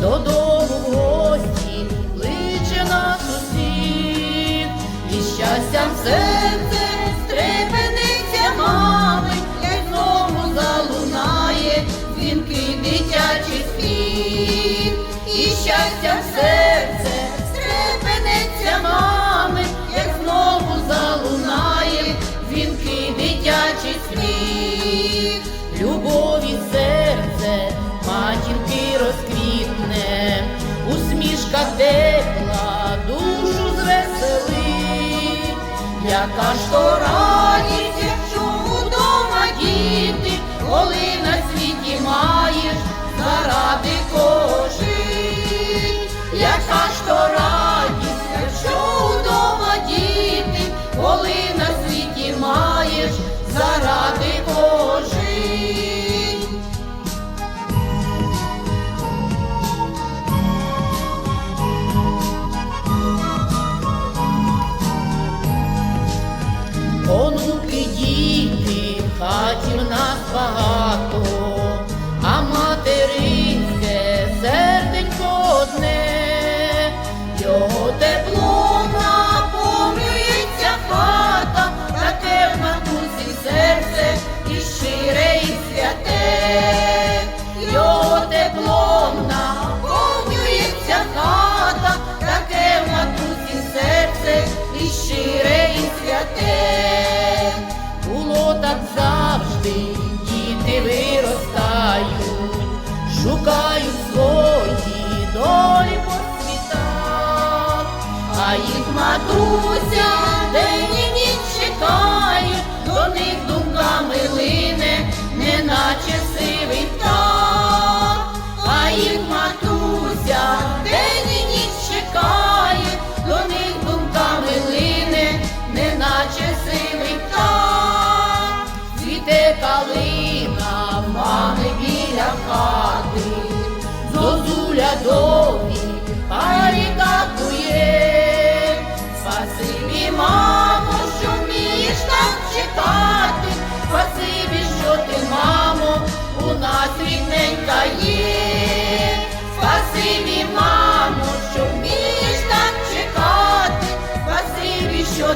додому в гості кличе нас усіх, і щастям серце стрепениться мами, як знову залунає дзвінкий дитячий спів. і щастям серце стрепенеться мами, як знову залунає дзвінкий дитячий спів. любові. Пісенька тепла, душу звесели, яка ж то радість. Шукаю свої долі по світах, а їх матуся.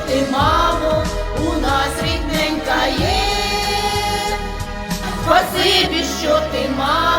ти, мамо, у нас рідненька є, спасибі, що ти мамо.